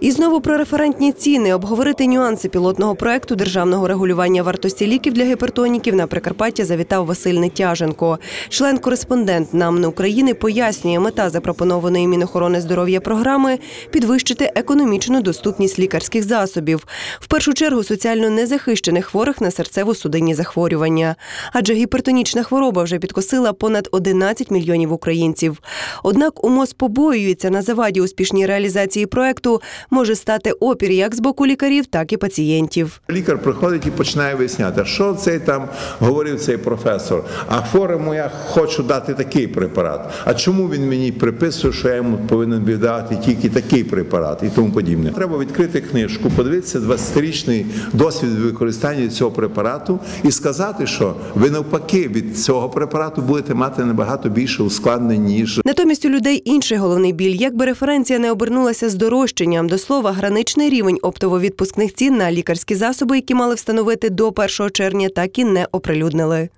І знову про референтні ціни, обговорити нюанси пілотного проекту державного регулювання вартості ліків для гіпертоніків на Прикарпаття завітав Василь Нетяженко. Член-кореспондент НАМН України пояснює, мета запропонованої Мінохорони здоров'я програми підвищити економічну доступність лікарських засобів. В першу чергу соціально незахищених хворих на серцево-судинні захворювання. Адже гіпертонічна хвороба вже підкосила понад 11 мільйонів українців. Однак УМОЗ побоюється на заваді успішній реалізації проекту може стати опір як з боку лікарів, так і пацієнтів. Лікар приходить і починає виясняти, що цей там говорив цей професор. А хворому я хочу дати такий препарат. А чому він мені приписує, що я йому повинен віддати тільки такий препарат і тому подібне? Треба відкрити книжку, подивитися 20-річний досвід використання цього препарату і сказати, що ви навпаки від цього препарату будете мати набагато більше ускладнень, ніж Натомість у людей інший головний біль, якби референція не обернулася здорожчанням. До слова, граничний рівень оптово-відпускних цін на лікарські засоби, які мали встановити до 1 червня, так і не оприлюднили.